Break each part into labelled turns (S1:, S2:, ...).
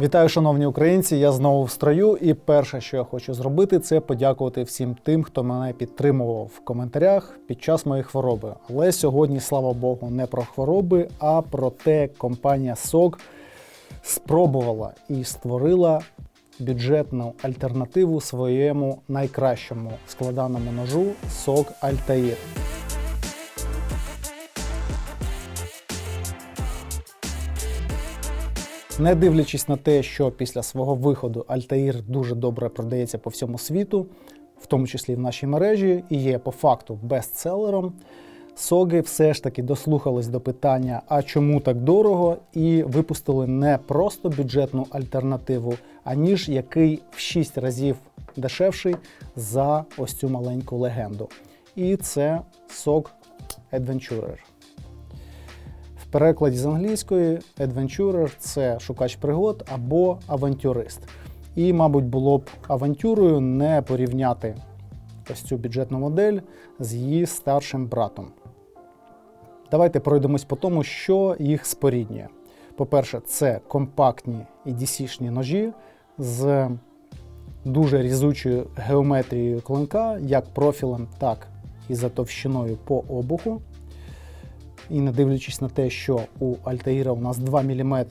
S1: Вітаю, шановні українці! Я знову в строю, і перше, що я хочу зробити, це подякувати всім тим, хто мене підтримував в коментарях під час моєї хвороби. Але сьогодні, слава Богу, не про хвороби, а про те, компанія SOG спробувала і створила бюджетну альтернативу своєму найкращому складаному ножу SOG Altair. Не дивлячись на те, що після свого виходу Altair дуже добре продається по всьому світу, в тому числі в нашій мережі, і є по факту бестселером, Соги все ж таки дослухались до питання, а чому так дорого, і випустили не просто бюджетну альтернативу, а ніж який в 6 разів дешевший за ось цю маленьку легенду. І це SOG Adventurer. Перекладі з англійської adventurer – це шукач пригод або авантюрист. І, мабуть, було б авантюрою не порівняти ось цю бюджетну модель з її старшим братом. Давайте пройдемось по тому, що їх споріднює. По-перше, це компактні і DC-шні ножі з дуже різучою геометрією клинка, як профілем, так і за товщиною по обуху. І не дивлячись на те, що у Альтаїра у нас 2 мм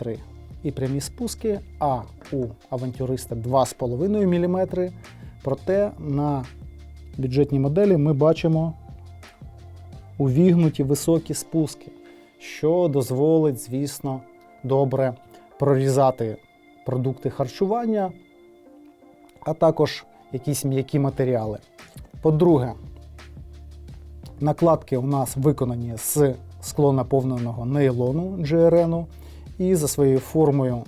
S1: і прямі спуски, а у авантюриста 2,5 мм. Проте на бюджетній моделі ми бачимо увігнуті високі спуски, що дозволить, звісно, добре прорізати продукти харчування, а також якісь м'які матеріали. По-друге, накладки у нас виконані з склонаповненого нейлону GRN і за своєю формою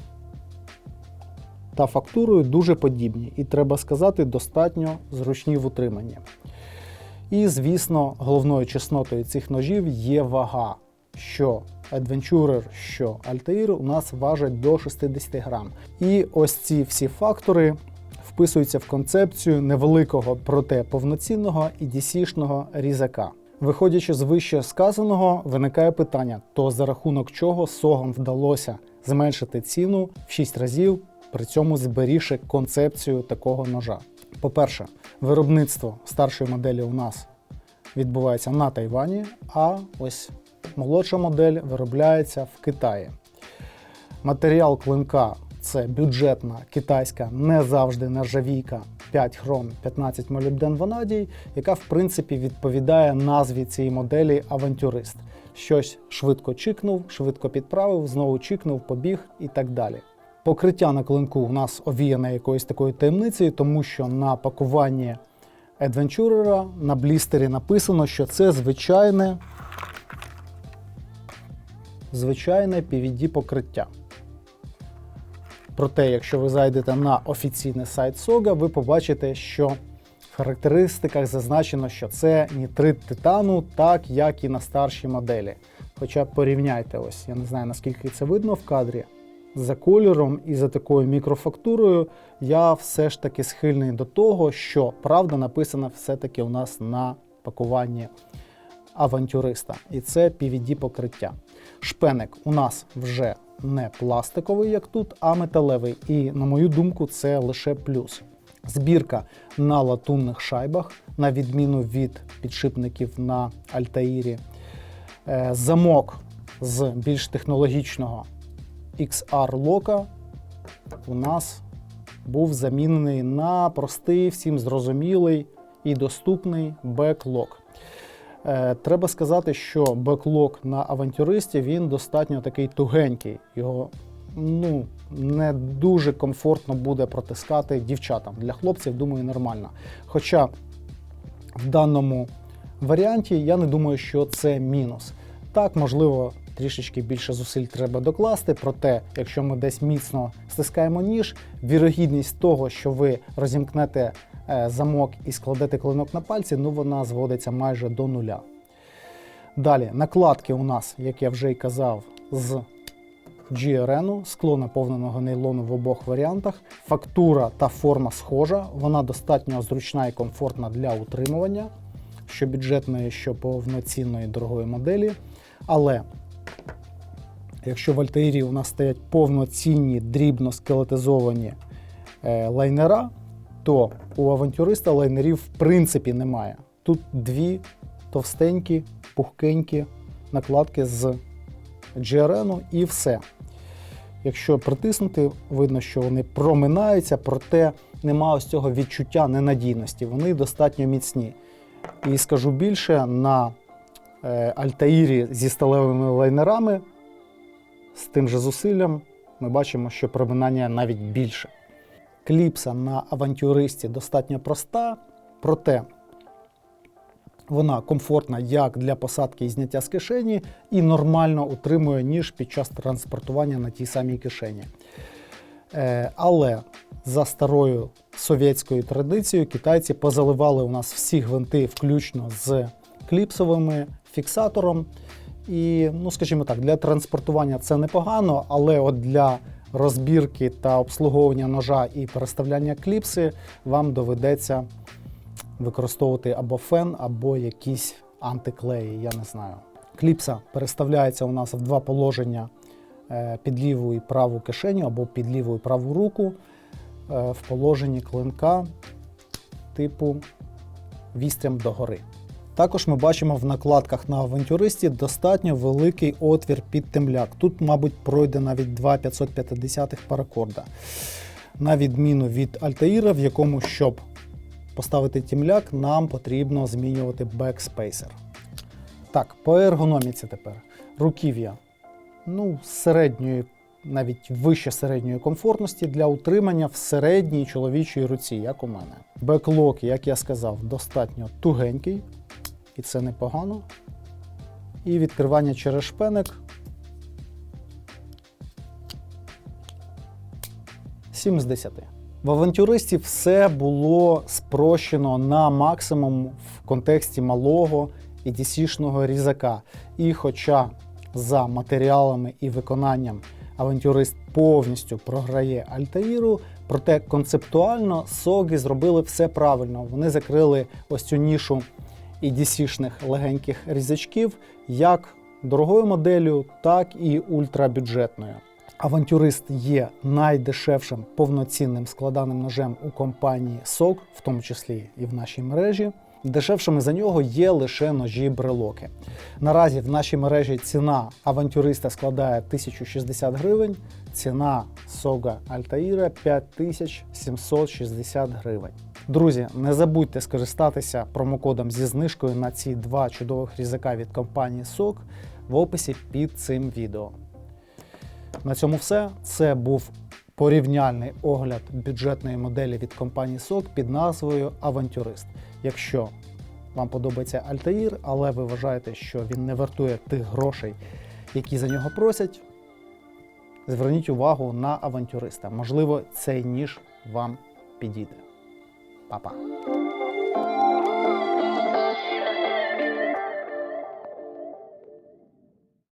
S1: та фактурою дуже подібні. І треба сказати, достатньо зручні в утриманні. І, звісно, головною чеснотою цих ножів є вага, що Adventurer, що Altair у нас важать до 60 грам. І ось ці всі фактори вписуються в концепцію невеликого, проте повноцінного і DC-шного різака. Виходячи з вище сказаного, виникає питання: то за рахунок чого согам вдалося зменшити ціну в 6 разів, при цьому зберігши концепцію такого ножа. По-перше, виробництво старшої моделі у нас відбувається на Тайвані, а ось молодша модель виробляється в Китаї. Матеріал клинка це бюджетна китайська, не завжди нержавійка 5 хром 15 молібден ванадій, яка в принципі відповідає назві цієї моделі авантюрист. Щось швидко чикнув, швидко підправив, знову чикнув, побіг і так далі. Покриття на клинку у нас овіяне якоюсь такою таємницею, тому що на пакуванні Adventurer на блістері написано, що це звичайне звичайне PVD покриття. Проте, якщо ви зайдете на офіційний сайт SOGA, ви побачите, що в характеристиках зазначено, що це нітрит титану, так як і на старшій моделі. Хоча порівняйте, ось, я не знаю наскільки це видно в кадрі. За кольором і за такою мікрофактурою я все ж таки схильний до того, що правда написана все-таки у нас на пакуванні авантюриста. І це PVD покриття. Шпеник у нас вже не пластиковий, як тут, а металевий. І, на мою думку, це лише плюс. Збірка на латунних шайбах, на відміну від підшипників на Альтаїрі. Е, Замок з більш технологічного XR лока у нас був замінений на простий, всім зрозумілий і доступний беклок. Е, Треба сказати, що беклок на авантюристі він достатньо такий тугенький. Його ну, не дуже комфортно буде протискати дівчатам. Для хлопців, думаю, нормально. Хоча в даному варіанті я не думаю, що це мінус. Так, можливо, трішечки більше зусиль треба докласти, проте, якщо ми десь міцно стискаємо ніж, вірогідність того, що ви розімкнете замок і складете клинок на пальці, ну вона зводиться майже до нуля. Далі, накладки у нас, як я вже й казав, з GRN, скло наповненого нейлону в обох варіантах. Фактура та форма схожа, вона достатньо зручна і комфортна для утримування, що бюджетної, що повноцінної дорогої моделі. Але Якщо в Альтаїрі у нас стоять повноцінні дрібно скелетизовані е, лайнера, то у авантюриста лайнерів в принципі немає. Тут дві товстенькі, пухкенькі накладки з GRN і все. Якщо притиснути, видно, що вони проминаються, проте немає ось цього відчуття ненадійності. Вони достатньо міцні. І скажу більше, на е, Альтаїрі зі сталевими лайнерами з тим же зусиллям ми бачимо, що проминання навіть більше. Кліпса на авантюристі достатньо проста, проте вона комфортна як для посадки і зняття з кишені і нормально утримує ніж під час транспортування на тій самій кишені. Е, але за старою совєтською традицією китайці позаливали у нас всі гвинти, включно з кліпсовими фіксатором. І, ну, скажімо так, для транспортування це непогано, але от для розбірки та обслуговування ножа і переставляння кліпси вам доведеться використовувати або фен, або якісь антиклеї, я не знаю. Кліпса переставляється у нас в два положення е, під ліву і праву кишеню, або під ліву і праву руку е, в положенні клинка типу вістрям догори. Також ми бачимо в накладках на авантюристі достатньо великий отвір під темляк. Тут, мабуть, пройде навіть 2,550 паракорда. На відміну від Альтаїра, в якому, щоб поставити тімляк, нам потрібно змінювати бекспейсер. Так, по ергономіці тепер. Руків'я. Ну, середньої, навіть вище середньої комфортності для утримання в середній чоловічій руці, як у мене. Беклок, як я сказав, достатньо тугенький, і це непогано. І відкривання через шпеник 7 з 10. В авантюристі все було спрощено на максимум в контексті малого і DC-шного різака. І хоча за матеріалами і виконанням авантюрист повністю програє Альтаїру, проте концептуально соги зробили все правильно. Вони закрили ось цю нішу і DC-шних легеньких різачків як дорогою моделлю, так і ультрабюджетною. Авантюрист є найдешевшим повноцінним складаним ножем у компанії SOG, в тому числі і в нашій мережі. Дешевшими за нього є лише ножі брелоки. Наразі в нашій мережі ціна авантюриста складає 1060 гривень, ціна SOG Altair 5760 гривень. Друзі, не забудьте скористатися промокодом зі знижкою на ці два чудових різака від компанії SOG в описі під цим відео. На цьому все. Це був порівняльний огляд бюджетної моделі від компанії SOG під назвою Авантюрист. Якщо вам подобається Альтаїр, але ви вважаєте, що він не вартує тих грошей, які за нього просять, зверніть увагу на авантюриста. Можливо, цей ніж вам підійде. 爸爸。